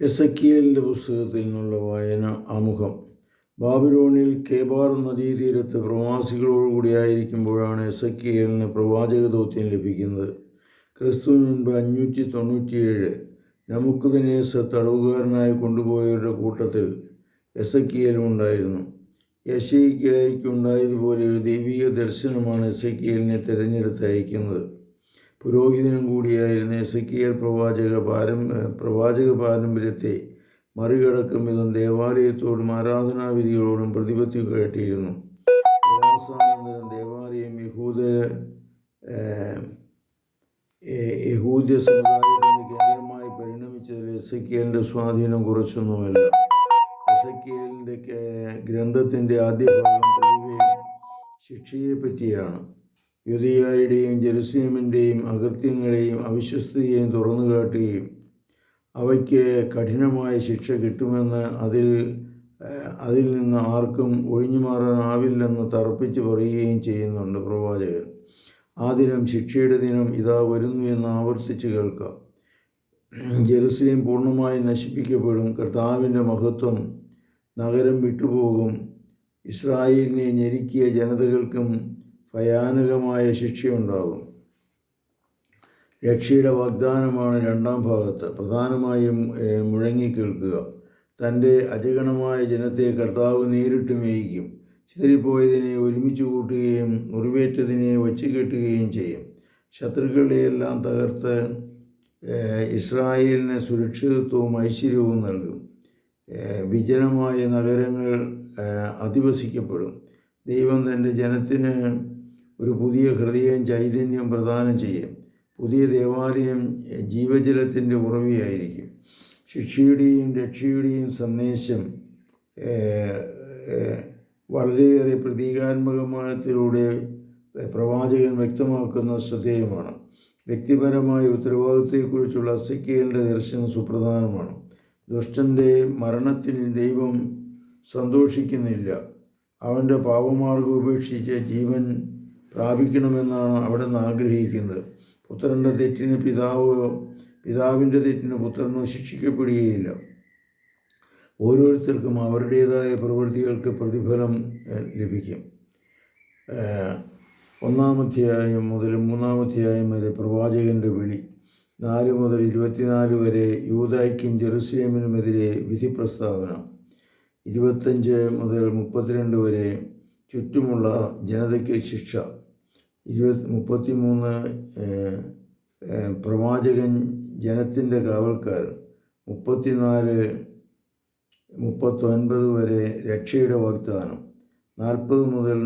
എസക്കിയലിന്റെ പുസ്തകത്തിൽ നിന്നുള്ള വായന ആമുഖം. ബാബിലോണിൽ കേബാർ നദീതീരത്ത് പ്രവാസികളോടുകൂടി ആയിരിക്കുമ്പോഴാണ് എസക്കിയലിന് പ്രവാചക ദൗത്യം ലഭിക്കുന്നത്. ക്രിസ്തുവിന് മുൻപ് അഞ്ഞൂറ്റി തൊണ്ണൂറ്റിയേഴ് നമുക്കുദിനേസ തടവുകാരനായി കൊണ്ടുപോയവരുടെ കൂട്ടത്തിൽ എസക്കിയലും ഉണ്ടായിരുന്നു. യശയ്ക്കായിക്കുണ്ടായതുപോലെ ഒരു ദൈവിക ദർശനമാണ് എസക്കിയലിനെ തിരഞ്ഞെടുത്ത് അയക്കുന്നത്. പുരോഹിതനും കൂടിയായിരുന്ന എസക്കിയൽ പ്രവാചക പാരം പ്രവാചക പാരമ്പര്യത്തെ മറികടക്കും വിധം ദേവാലയത്തോടും ആരാധനാവിധികളോടും പ്രതിപത്തി കാട്ടിയിരുന്നു പ്രവാസാനന്തരം ദേവാലയം യഹൂദ യഹൂദ്യ സമുദായത്തിന്റെ കേന്ദ്രമായി പരിണമിച്ചതിൽ എസക്കിയലിന്റെ സ്വാധീനം കുറച്ചൊന്നുമല്ല. എസക്കിയലിന്റെ ഗ്രന്ഥത്തിന്റെ ആദ്യ ഭാഗം പൊതുവെ ശിക്ഷയെ പറ്റിയാണ് യുദിയായുടെയും ജെറുസലേമിന്റെയും അകൃത്യങ്ങളെയും അവിശ്വസ്തയെയും തുറന്നു കാട്ടുകയും അവയ്ക്ക് കഠിനമായ ശിക്ഷ കിട്ടുമെന്ന് അതിൽ അതിൽ നിന്ന് ആർക്കും ഒഴിഞ്ഞു മാറാനാവില്ലെന്ന് തറപ്പിച്ച് പറയുകയും ചെയ്യുന്നുണ്ട് പ്രവാചകൻ. ആ ദിനം ശിക്ഷയുടെ ദിനം ഇതാ വരുന്നു എന്ന് ആവർത്തിച്ച് കേൾക്കാം. ജെറുസലേം പൂർണമായി നശിപ്പിക്കപ്പെടും. കർത്താവിന്റെ മഹത്വം നഗരം വിട്ടുപോകും. ഇസ്രായേലിനെ ഞെരുക്കിയ ജനതകൾക്കും ഭയാനകമായ ശിക്ഷയുണ്ടാകും രക്ഷയുടെ വാഗ്ദാനമാണ് രണ്ടാം ഭാഗത്ത്. പ്രധാനമായും മുഴങ്ങിക്കേൾക്കുക തന്റെ അജഗണമായ ജനത്തെ കർത്താവ് നേരിട്ട് മേയിക്കും. ചിതറിപ്പോയതിനെ ഒരുമിച്ച് കൂട്ടുകയും മുറിവേറ്റതിനെ വച്ച് കെട്ടുകയും ചെയ്യും. ശത്രുക്കളുടെയെല്ലാം തകർത്ത് ഇസ്രായേലിന് സുരക്ഷിതത്വവും ഐശ്വര്യവും നൽകും. വിജനമായ നഗരങ്ങൾ അധിവസിക്കപ്പെടും. ദൈവം തന്റെ ജനത്തിന് ഒരു പുതിയ ഹൃദയം ചൈതന്യം പ്രദാനം ചെയ്യും. പുതിയ ദേവാലയം ജീവജലത്തിന്റെ ഉറവിയായിരിക്കും. ശിക്ഷയുടെയും രക്ഷയുടെയും സന്ദേശം വളരെയേറെ പ്രതീകാത്മകമായത്തിലൂടെ പ്രവാചകൻ വ്യക്തമാക്കുന്ന ശ്രദ്ധേയമാണ്. വ്യക്തിപരമായ ഉത്തരവാദിത്വത്തെക്കുറിച്ചുള്ള അസക്കിയലിന്റെ ദർശനം സുപ്രധാനമാണ്. ദുഷ്ടന്റെ മരണത്തിൽ ദൈവം സന്തോഷിക്കുന്നില്ല. അവന്റെ പാപമാർഗം ഉപേക്ഷിച്ച് ജീവൻ പ്രാപിക്കണമെന്നാണ് അവിടെ നിന്ന് ആഗ്രഹിക്കുന്നത്. പുത്രന്റെ തെറ്റിന് പിതാവോ പിതാവിന്റെ തെറ്റിന് പുത്രനോ ശിക്ഷിക്കപ്പെടുകയില്ല. ഓരോരുത്തർക്കും അവരുടേതായ പ്രവൃത്തികൾക്ക് പ്രതിഫലം ലഭിക്കും. ഒന്നാമധ്യായം മുതൽ മൂന്നാമധ്യായം വരെ പ്രവാചകന്റെ വിളി. നാല് മുതൽ ഇരുപത്തിനാല് വരെ യൂതായ്ക്കും ജെറുസലേമിനുമെതിരെ വിധി പ്രസ്താവന ഇരുപത്തഞ്ച് മുതൽ മുപ്പത്തിരണ്ട് വരെ ചുറ്റുമുള്ള ജനതയ്ക്ക് ശിക്ഷ. ഇരുപത്തി മുപ്പത്തി മൂന്ന് പ്രവാചകൻ ജനത്തിന്റെ കാവൽക്കാരൻ. മുപ്പത്തിനാല് മുപ്പത്തൊൻപത് വരെ രക്ഷയുടെ വാഗ്ദാനം. നാൽപ്പത് മുതൽ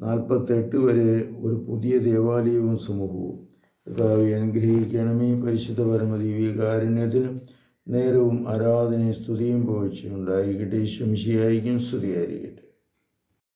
നാൽപ്പത്തെട്ട് വരെ ഒരു പുതിയ ദേവാലയവും സമൂഹവും. കർത്താവ് അനുഗ്രഹിക്കണമേ. പരിശുദ്ധ പരമദീവികാരുണ്യത്തിന് നേരവും ആരാധനയും സ്തുതിയും പോഴ്ചയുണ്ടായിരിക്കട്ടെ ശംശിയായിരിക്കും സ്തുതിയായിരിക്കട്ടെ.